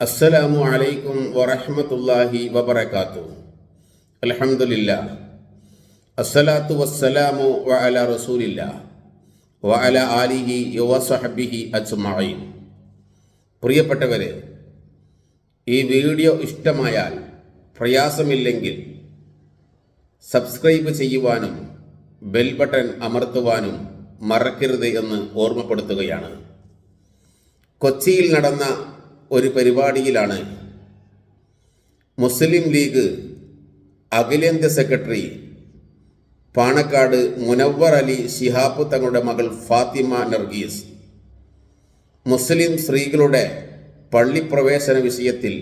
അസ്സലാമു അലൈക്കും വറഹ്മത്തുള്ളാഹി വബറകാത്തു അൽഹംദുലില്ലാ അസ്സലാത്തു വസ്സലാമു വഅല റസൂലില്ലാ വഅല ആലിഹി വസഹബിഹി അജ്മഈൻ. പ്രിയപ്പെട്ടവരെ ഈ വീഡിയോ ഇഷ്ടമായാൽ പ്രയാസമില്ലെങ്കിൽ സബ്സ്ക്രൈബ് ചെയ്യുവാനും ബെൽ ബട്ടൺ അമർത്തുവാനും മറക്കരുത് എന്ന് ഓർമ്മപ്പെടുത്തുകയാണ്. കൊച്ചിയിൽ നടന്ന ഒരു പരിപാടിയിലാണ്. മുസ്ലിം ലീഗ് അഖിലേന്ത്യാ സെക്രട്ടറി പാണക്കാട് മുനവർ അലി ഷിഹാബ് തങ്ങളുടെ മകൾ ഫാത്തിമ നർഗീസ്. മുസ്ലിം സ്ത്രീകളുടെ പള്ളിപ്രവേശന വിഷയത്തിൽ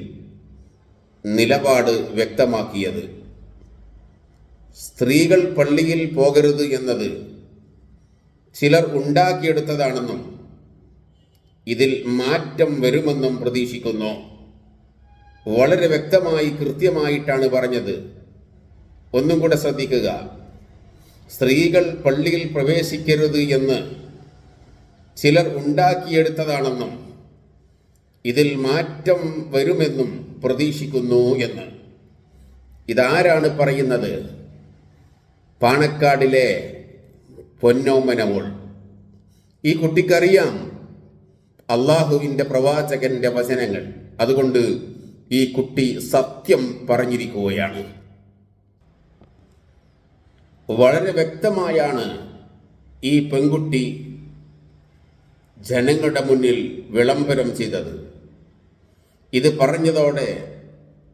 നിലപാട് വ്യക്തമാക്കിയത്. സ്ത്രീകൾ പള്ളിയിൽ പോകരുത് എന്നത് ചിലർ ഉണ്ടാക്കിയെടുത്തതാണെന്നും ഇതിൽ മാറ്റം വരുമെന്നും പ്രതീക്ഷിക്കുന്നു. വളരെ വ്യക്തമായി കൃത്യമായിട്ടാണ് പറഞ്ഞത്. ഒന്നും കൂടെ ശ്രദ്ധിക്കുക. സ്ത്രീകൾ പള്ളിയിൽ പ്രവേശിക്കരുത് എന്ന് ചിലർ ഉണ്ടാക്കിയെടുത്തതാണെന്നും ഇതിൽ മാറ്റം വരുമെന്നും പ്രതീക്ഷിക്കുന്നു എന്ന്. ഇതാരാണ് പറയുന്നത്? പാണക്കാടിലെ പൊന്നോമനമോൾ ഈ കുട്ടിക്കറിയാം. അള്ളാഹുവിന്റെ പ്രവാചകന്റെ വചനങ്ങൾ. അതുകൊണ്ട് ഈ കുട്ടി സത്യം പറഞ്ഞിരിക്കുകയാണ്. വളരെ വ്യക്തമായാണ് ഈ പെൺകുട്ടി ജനങ്ങളുടെ മുന്നിൽ വിളംബരം ചെയ്തത്. ഇത് പറഞ്ഞതോടെ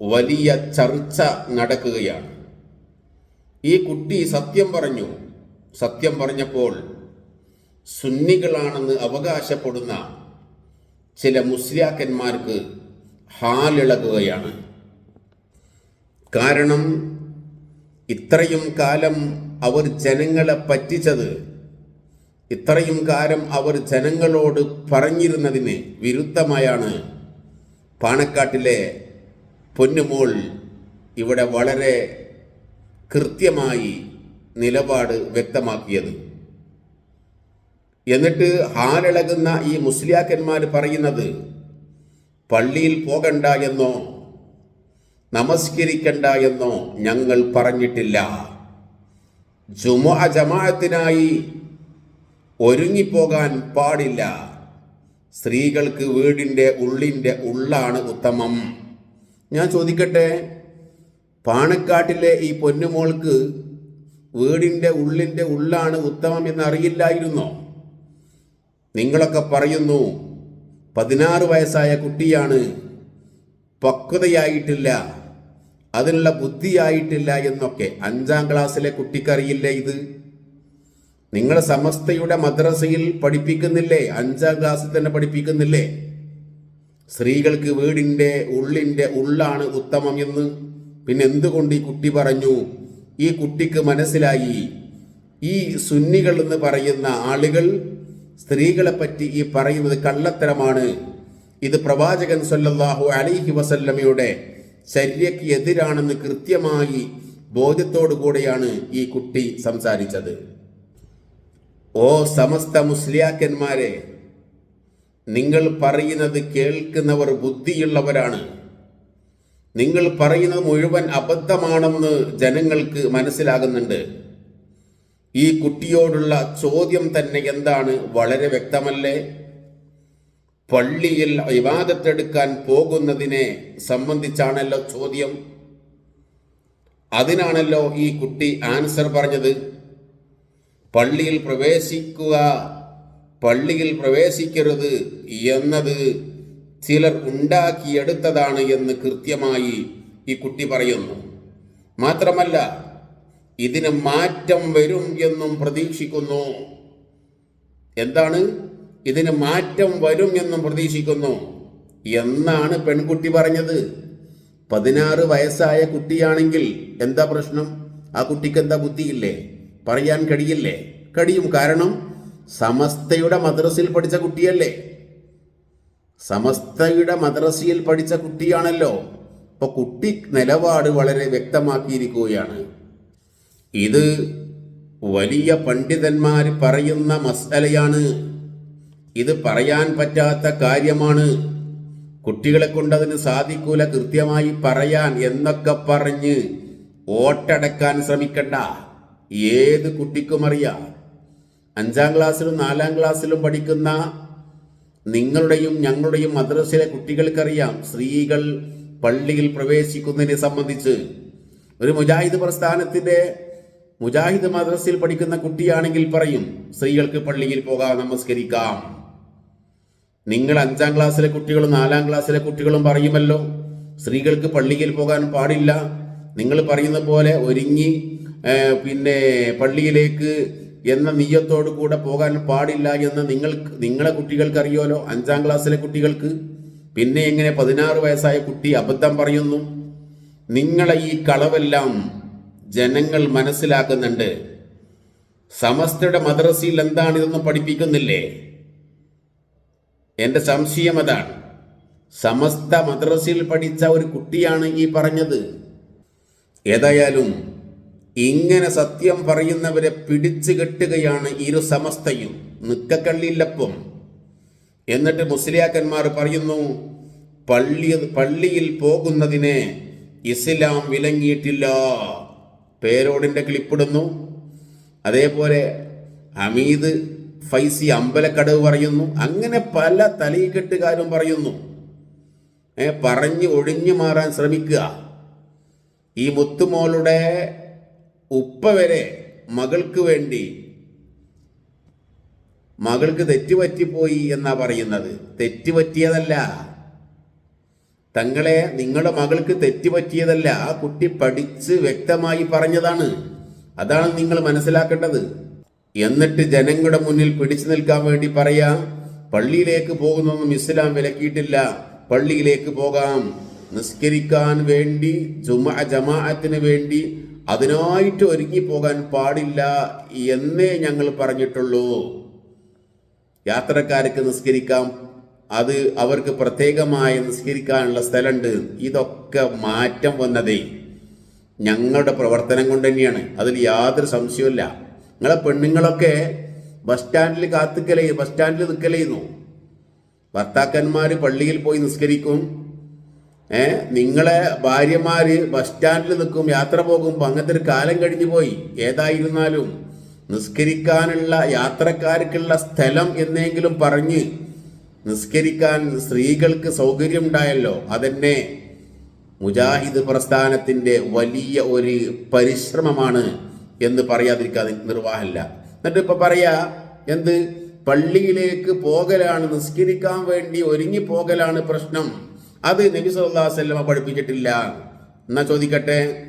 വലിയ ചർച്ച നടക്കുകയാണ്. ഈ കുട്ടി സത്യം പറഞ്ഞു. സത്യം പറഞ്ഞപ്പോൾ സുന്നികളാണെന്ന് അവകാശപ്പെടുന്ന ചില മുസ്ലിയാക്കന്മാർക്ക് ഹാലിളകുകയാണ് കാരണം ഇത്രയും കാലം അവർ ജനങ്ങളെ പറ്റിച്ചത് ഇത്രയും കാലം അവർ ജനങ്ങളോട് പറഞ്ഞിരുന്നതിന് വിരുദ്ധമായാണ് പാണക്കാട്ടിലെ പൊന്നുമോൾ ഇവിടെ വളരെ കൃത്യമായി നിലപാട് വ്യക്തമാക്കിയത്. എന്നിട്ട് ഹാലിളകുന്ന ഈ മുസ്ലിയാക്കന്മാർ പറയുന്നത് പള്ളിയിൽ പോകണ്ട എന്നോ നമസ്കരിക്കണ്ട എന്നോ ഞങ്ങൾ പറഞ്ഞിട്ടില്ല. ജുമ ജമാഅത്തിനായി ഒരുങ്ങിപ്പോകാൻ പാടില്ല. സ്ത്രീകൾക്ക് വീടിന്റെ ഉള്ളിന്റെ ഉള്ളാണ് ഉത്തമം. ഞാൻ ചോദിക്കട്ടെ പാണക്കാട്ടിലെ ഈ പൊന്നുമോൾക്ക് വീടിന്റെ ഉള്ളിന്റെ ഉള്ളാണ് ഉത്തമം എന്ന് അറിയില്ലായിരുന്നോ നിങ്ങളൊക്കെ പറയുന്നു പതിനാറ് വയസ്സായ കുട്ടിയാണ് പക്വതയായിട്ടില്ല അതിനുള്ള ബുദ്ധിയായിട്ടില്ല എന്നൊക്കെ അഞ്ചാം ക്ലാസ്സിലെ കുട്ടിക്കറിയില്ലേ ഇത്? നിങ്ങൾ സമസ്തയുടെ മദ്രസയിൽ പഠിപ്പിക്കുന്നില്ലേ? അഞ്ചാം ക്ലാസ്സിൽ തന്നെ പഠിപ്പിക്കുന്നില്ലേ? സ്ത്രീകൾക്ക് വീടിന്റെ ഉള്ളിന്റെ ഉള്ളാണ് ഉത്തമം എന്ന് പിന്നെ എന്തുകൊണ്ട് ഈ കുട്ടി പറഞ്ഞു? ഈ കുട്ടിക്ക് മനസ്സിലായി. ഈ സുന്നികൾ എന്ന് പറയുന്ന ആളുകൾ സ്ത്രീകളെ പറ്റി ഈ പറയുന്നത് കള്ളത്തരമാണ്. ഇത് പ്രവാചകൻ സല്ലല്ലാഹു അലൈഹി വസല്ലമയുടെ ചര്യയ്ക്ക് എതിരാണെന്ന് കൃത്യമായി ബോധ്യത്തോടു കൂടെയാണ് ഈ കുട്ടി സംസാരിച്ചത്. ഓ സമസ്ത മുസ്ലിയാക്കന്മാരെ നിങ്ങൾ പറയുന്നത് കേൾക്കുന്നവർ ബുദ്ധിയുള്ളവരാണ്. നിങ്ങൾ പറയുന്നത് മുഴുവൻ അബദ്ധമാണെന്ന് ജനങ്ങൾക്ക് മനസ്സിലാകുന്നുണ്ട്. ഈ കുട്ടിയോടുള്ള ചോദ്യം തന്നെ എന്താണ്? വളരെ വ്യക്തമല്ലേ? പള്ളിയിൽ വിവാദത്തെടുക്കാൻ പോകുന്നതിനെ സംബന്ധിച്ചാണല്ലോ ചോദ്യം. അതിനാണല്ലോ ഈ കുട്ടി ആൻസർ പറഞ്ഞത്. പള്ളിയിൽ പ്രവേശിക്കുക പള്ളിയിൽ പ്രവേശിക്കരുത് എന്നത് ചിലർ ഉണ്ടാക്കിയെടുത്തതാണ് എന്ന് കൃത്യമായി ഈ കുട്ടി പറയുന്നു. മാത്രമല്ല ഇതിന് മാറ്റം വരും എന്നും പ്രതീക്ഷിക്കുന്നു. എന്താണ്? ഇതിന് മാറ്റം വരും എന്നും പ്രതീക്ഷിക്കുന്നു. എന്നാണ് പെൺകുട്ടി പറഞ്ഞത്. പതിനാറ് വയസ്സായ കുട്ടിയാണെങ്കിൽ എന്താ പ്രശ്നം? ആ കുട്ടിക്ക് എന്താ ബുദ്ധിയില്ലേ? പറയാൻ കഴിയില്ലേ? കഴിയും. കാരണം സമസ്തയുടെ മദ്രസയിൽ പഠിച്ച കുട്ടിയല്ലേ? സമസ്തയുടെ മദ്രസയിൽ പഠിച്ച കുട്ടിയാണല്ലോ. അപ്പൊ കുട്ടി നിലപാട് വളരെ വ്യക്തമാക്കിയിരിക്കുകയാണ്. ഇത് വലിയ പണ്ഡിതന്മാർ പറയുന്ന മസലയാണ് ഇത് പറയാൻ പറ്റാത്ത കാര്യമാണ്. കുട്ടികളെ കൊണ്ട് അതിന് സാധിക്കൂല കൃത്യമായി പറയാൻ എന്നൊക്കെ പറഞ്ഞ് ഓട്ടടക്കാൻ ശ്രമിക്കണ്ട. ഏത് കുട്ടിക്കും അറിയാം. അഞ്ചാം ക്ലാസ്സിലും നാലാം ക്ലാസ്സിലും പഠിക്കുന്ന നിങ്ങളുടെയും ഞങ്ങളുടെയും മദ്രസയിലെ കുട്ടികൾക്കറിയാം സ്ത്രീകൾ പള്ളിയിൽ പ്രവേശിക്കുന്നതിനെ സംബന്ധിച്ച്. ഒരു മുജാഹിദ് പ്രസ്ഥാനത്തിന്റെ മുജാഹിദ് മദ്രസയിൽ പഠിക്കുന്ന കുട്ടിയാണെങ്കിൽ പറയും സ്ത്രീകൾക്ക് പള്ളിയിൽ പോകാം നമസ്കരിക്കാം. നിങ്ങൾ അഞ്ചാം ക്ലാസ്സിലെ കുട്ടികളും നാലാം ക്ലാസ്സിലെ കുട്ടികളും പറയുമല്ലോ സ്ത്രീകൾക്ക് പള്ളിയിൽ പോകാൻ പാടില്ല. നിങ്ങൾ പറയുന്ന പോലെ ഒരുങ്ങി പിന്നെ പള്ളിയിലേക്ക് എന്ന നീയത്തോടു കൂടെ പോകാൻ പാടില്ല എന്ന് നിങ്ങൾ നിങ്ങളെ കുട്ടികൾക്ക് അറിയുമല്ലോ അഞ്ചാം ക്ലാസ്സിലെ കുട്ടികൾക്ക്. പിന്നെ എങ്ങനെ പതിനാറ് വയസ്സായ കുട്ടി അബദ്ധം പറയുന്നു? നിങ്ങളെ ഈ കളവെല്ലാം ജനങ്ങൾ മനസ്സിലാക്കുന്നുണ്ട്. സമസ്തയുടെ മദ്രസയിൽ എന്താണ് ഇതൊന്നും പഠിപ്പിക്കുന്നില്ലേ? എന്റെ സംശയം അതാണ്. സമസ്ത മദ്രസയിൽ പഠിച്ച ഒരു കുട്ടിയാണ് ഈ പറഞ്ഞത്. ഏതായാലും ഇങ്ങനെ സത്യം പറയുന്നവരെ പിടിച്ചു കെട്ടുകയാണ് ഇരു സമസ്തയും. നിക്കക്കള്ളിയില്ലപ്പം എന്നിട്ട് മുസ്ലിയാക്കന്മാർ പറയുന്നു പള്ളി പള്ളിയിൽ പോകുന്നതിനെ ഇസ്ലാം വിലങ്ങിയിട്ടില്ല. പേരോടിന്റെ ക്ലിപ്പിടുന്നു. അതേപോലെ ഹമീദ് ഫൈസി അമ്പലക്കടവ് പറയുന്നു. അങ്ങനെ പല തലയിക്കെട്ടുകാരും പറയുന്നു. ഏ പറഞ്ഞ് ഒഴിഞ്ഞു മാറാൻ ശ്രമിക്കുക. ഈ മുത്തുമോളുടെ ഉപ്പ വരെ മകൾക്ക് വേണ്ടി മകൾക്ക് തെറ്റുപറ്റിപ്പോയി എന്നാ പറയുന്നത്? തെറ്റുപറ്റിയതല്ല. തങ്ങളെ നിങ്ങളുടെ മകൾക്ക് തെറ്റുപറ്റിയതല്ല ആ കുട്ടി പഠിച്ച് വ്യക്തമായി പറഞ്ഞതാണ്. അതാണ് നിങ്ങൾ മനസ്സിലാക്കേണ്ടത്. എന്നിട്ട് ജനങ്ങളുടെ മുന്നിൽ പിടിച്ചു നിൽക്കാൻ വേണ്ടി പറയാ പള്ളിയിലേക്ക് പോകുന്നൊന്നും ഇസ്ലാം വിലക്കിയിട്ടില്ല പള്ളിയിലേക്ക് പോകാം. നിസ്കരിക്കാൻ വേണ്ടി ജുമാ ജമാഅത്തിന് വേണ്ടി അതിനായിട്ട് ഒരുങ്ങി പോകാൻ പാടില്ല എന്നേ ഞങ്ങൾ പറഞ്ഞിട്ടുള്ളൂ. യാത്രക്കാർക്ക് നിസ്കരിക്കാം അത് അവർക്ക് പ്രത്യേകമായി നിസ്കരിക്കാനുള്ള സ്ഥലമുണ്ട്. ഇതൊക്കെ മാറ്റം വന്നതേ. ഞങ്ങളുടെ പ്രവർത്തനം കൊണ്ട് തന്നെയാണ്. അതിൽ യാതൊരു സംശയമില്ല നിങ്ങളെ പെണ്ണുങ്ങളൊക്കെ ബസ് സ്റ്റാൻഡിൽ കാത്തുക്കലേ ബസ് സ്റ്റാൻഡിൽ നിൽക്കലേന്നു? ഭർത്താക്കന്മാർ പള്ളിയിൽ പോയി നിസ്കരിക്കും. ഏ? നിങ്ങളെ ഭാര്യമാർ ബസ് സ്റ്റാൻഡിൽ നിൽക്കും യാത്ര പോകുമ്പോൾ അങ്ങനത്തെ ഒരു കാലം കഴിഞ്ഞു പോയി. ഏതായിരുന്നാലും നിസ്കരിക്കാനുള്ള യാത്രക്കാർക്കുള്ള സ്ഥലം എന്നെങ്കിലും പറഞ്ഞ് നിസ്കരിക്കാൻ സ്ത്രീകൾക്ക് സൗകര്യമുണ്ടായല്ലോ. അതെന്നെ മുജാഹിദ് പ്രസ്ഥാനത്തിന്റെ വലിയ ഒരു പരിശ്രമമാണ് എന്ന് പറയാതിരിക്കാൻ നിർവാഹമില്ല. എന്നിട്ട് ഇപ്പൊ പറയാ എന്ത്? പള്ളിയിലേക്ക് പോകലാണ് നിസ്കരിക്കാൻ വേണ്ടി ഒരുങ്ങി പോകലാണ് പ്രശ്നം. അത് നബി വസല്ലം പഠിപ്പിച്ചിട്ടില്ല. എന്നാ ചോദിക്കട്ടെ?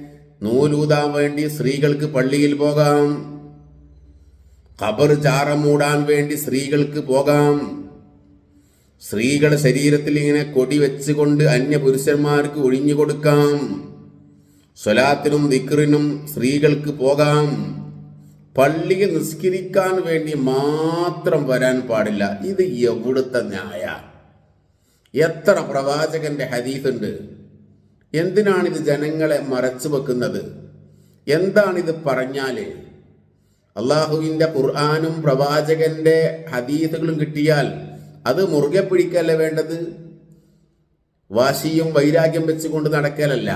നൂലൂതാൻ വേണ്ടി സ്ത്രീകൾക്ക് പള്ളിയിൽ പോകാം. ഖബർ ചാറ മൂടാൻ വേണ്ടി സ്ത്രീകൾക്ക് പോകാം. സ്ത്രീകളുടെ ശരീരത്തിൽ ഇങ്ങനെ കൊടി വെച്ചുകൊണ്ട് അന്യ പുരുഷന്മാർക്ക് ഒഴിഞ്ഞു കൊടുക്കാം. സ്വലാത്തിനും ദിക്റിനും സ്ത്രീകൾക്ക് പോകാം. പള്ളിയിൽ നിസ്കരിക്കാൻ വേണ്ടി മാത്രം വരാൻ പാടില്ല. ഇത് എവിടുത്തെ ന്യായ? എത്ര പ്രവാചകന്റെ ഹദീസുണ്ട്. എന്തിനാണിത് ജനങ്ങളെ മറച്ചു വെക്കുന്നത്? എന്താണിത് പറഞ്ഞാൽ? അള്ളാഹുവിന്റെ ഖുർആാനും പ്രവാചകന്റെ ഹദീസുകളും കിട്ടിയാൽ അത് മുറുകെ പിടിക്കല്ലേ വേണ്ടത്? വാശിയും വൈരാഗ്യം വെച്ചുകൊണ്ട് നടക്കലല്ല.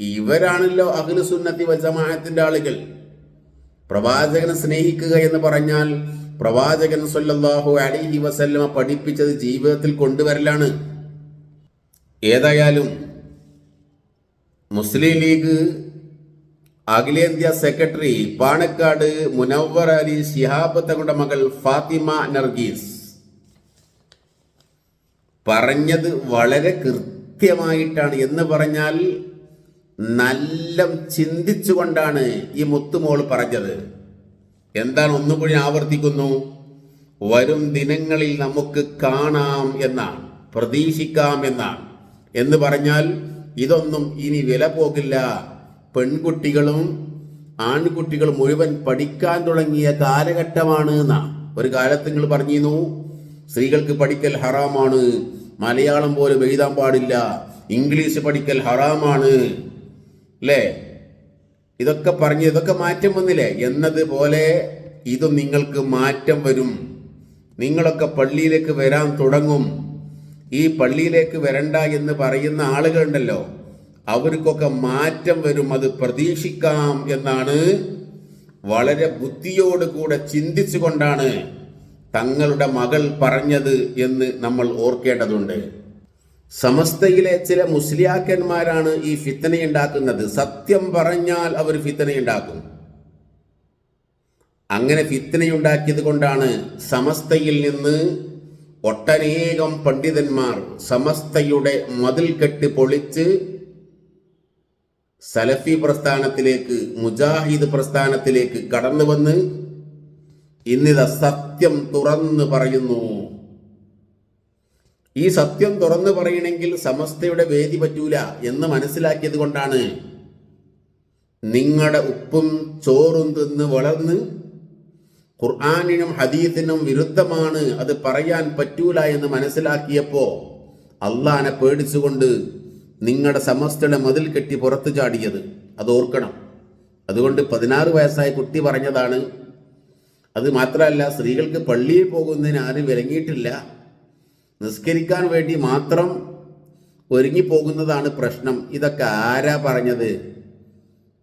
ഇവരാണല്ലോ അഖിലു സുന്നത്തി വജമാഅത്തിന്റെ ആളുകൾ. പ്രവാചകനെ സ്നേഹിക്കുക എന്ന് പറഞ്ഞാൽ പ്രവാചകൻ സല്ലല്ലാഹു അലൈഹി വസല്ലമ പഠിപ്പിച്ചത് ജീവിതത്തിൽ കൊണ്ടുവരലാണ്. ഏതായാലും മുസ്ലിം ലീഗ് അഖിലേന്ത്യാ സെക്രട്ടറി പാണക്കാട് മുനവ്വർ അലി ശിഹാബ് മകൾ ഫാത്തിമ നർഗീസ്. പറഞ്ഞത് വളരെ കൃത്യമായിട്ടാണ് എന്ന് പറഞ്ഞാൽ നല്ല ചിന്തിച്ചുകൊണ്ടാണ് ഈ മുത്തുമോൾ പറഞ്ഞത്. എന്താണ് ഒന്നുകൂടി ആവർത്തിക്കുന്നു? വരും ദിനങ്ങളിൽ നമുക്ക് കാണാം എന്നാണ് പ്രതീക്ഷിക്കാം എന്നാണ്. എന്ന് പറഞ്ഞാൽ ഇതൊന്നും ഇനി വില പോകില്ല. പെൺകുട്ടികളും ആൺകുട്ടികളും മുഴുവൻ പഠിക്കാൻ തുടങ്ങിയ കാലഘട്ടമാണ് എന്നാണ്. ഒരു കാലത്ത് നിങ്ങൾ പറഞ്ഞിരുന്നു സ്ത്രീകൾക്ക് പഠിക്കൽ ഹറാമാണ്. മലയാളം പോലും എഴുതാൻ പാടില്ല. ഇംഗ്ലീഷ് പഠിക്കൽ ഹറാമാണ്. അല്ലേ ഇതൊക്കെ പറഞ്ഞ് ഇതൊക്കെ മാറ്റം വന്നില്ലേ? എന്നതുപോലെ ഇത് നിങ്ങൾക്ക് മാറ്റം വരും. നിങ്ങളൊക്കെ പള്ളിയിലേക്ക് വരാൻ തുടങ്ങും. ഈ പള്ളിയിലേക്ക് വരണ്ട എന്ന് പറയുന്ന ആളുകളുണ്ടല്ലോ. അവർക്കൊക്കെ മാറ്റം വരും. അത് പ്രതീക്ഷിക്കാം എന്നാണ് വളരെ ബുദ്ധിയോടുകൂടെ ചിന്തിച്ചുകൊണ്ടാണ് തങ്ങളുടെ മകൾ പറഞ്ഞത് എന്ന് നമ്മൾ ഓർക്കേണ്ടതുണ്ട്. സമസ്തയിലെ ചില മുസ്ലിയാക്കന്മാരാണ് ഈ ഫിത്തനയുണ്ടാക്കുന്നത്. സത്യം പറഞ്ഞാൽ അവർ ഫിത്തനയുണ്ടാക്കും. അങ്ങനെ ഫിത്തനയുണ്ടാക്കിയത് കൊണ്ടാണ് സമസ്തയിൽ നിന്ന് ഒട്ടനേകം പണ്ഡിതന്മാർ സമസ്തയുടെ മതിൽ കെട്ട് പൊളിച്ച് സലഫി പ്രസ്ഥാനത്തിലേക്ക് മുജാഹിദ് പ്രസ്ഥാനത്തിലേക്ക് കടന്നു വന്ന് ഇന്നിത സത്യം തുറന്ന് പറയുന്നു. ഈ സത്യം തുറന്ന് പറയണമെങ്കിൽ സമസ്തയുടെ വേദി പറ്റൂല എന്ന് മനസ്സിലാക്കിയത് കൊണ്ടാണ്. നിങ്ങളുടെ ഉപ്പും ചോറും തിന്ന് വളർന്ന് ഖുർആാനിനും ഹദീത്തിനും വിരുദ്ധമാണ് അത് പറയാൻ പറ്റൂല എന്ന് മനസ്സിലാക്കിയപ്പോ അള്ളാനെ പേടിച്ചുകൊണ്ട് നിങ്ങളുടെ സമസ്തയുടെ മതിൽ കെട്ടി പുറത്തു ചാടിയത്. അത് ഓർക്കണം അതുകൊണ്ട് പതിനാറ് വയസ്സായ കുട്ടി പറഞ്ഞതാണ് അത് മാത്രമല്ല സ്ത്രീകൾക്ക് പള്ളിയിൽ പോകുന്നതിന് ആരും വിലങ്ങിയിട്ടില്ല. നിസ്കരിക്കാൻ വേണ്ടി മാത്രം ഒരുങ്ങി പോകുന്നതാണ് പ്രശ്നം. ഇതൊക്കെ ആരാ പറഞ്ഞത്?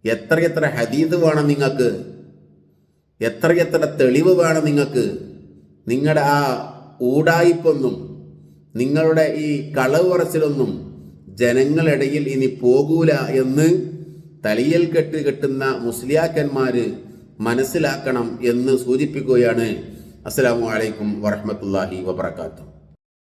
എത്രയെത്ര ഹദീദ് വേണം നിങ്ങൾക്ക്? എത്രയെത്ര തെളിവ് വേണം നിങ്ങൾക്ക്? നിങ്ങളുടെ ആ ഊടായിപ്പൊന്നും നിങ്ങളുടെ ഈ കളവ് പറച്ചിലൊന്നും ജനങ്ങളിടയിൽ ഇനി പോകൂല എന്ന് തലിയൽ കെട്ട് കെട്ടുന്ന മുസ്ലിയാക്കന്മാര് മനസ്സിലാക്കണം എന്ന് സൂചിപ്പിക്കുകയാണ്. അസ്സലാമു അലൈക്കും വറഹമത്തല്ലാഹി വബർക്കാത്തു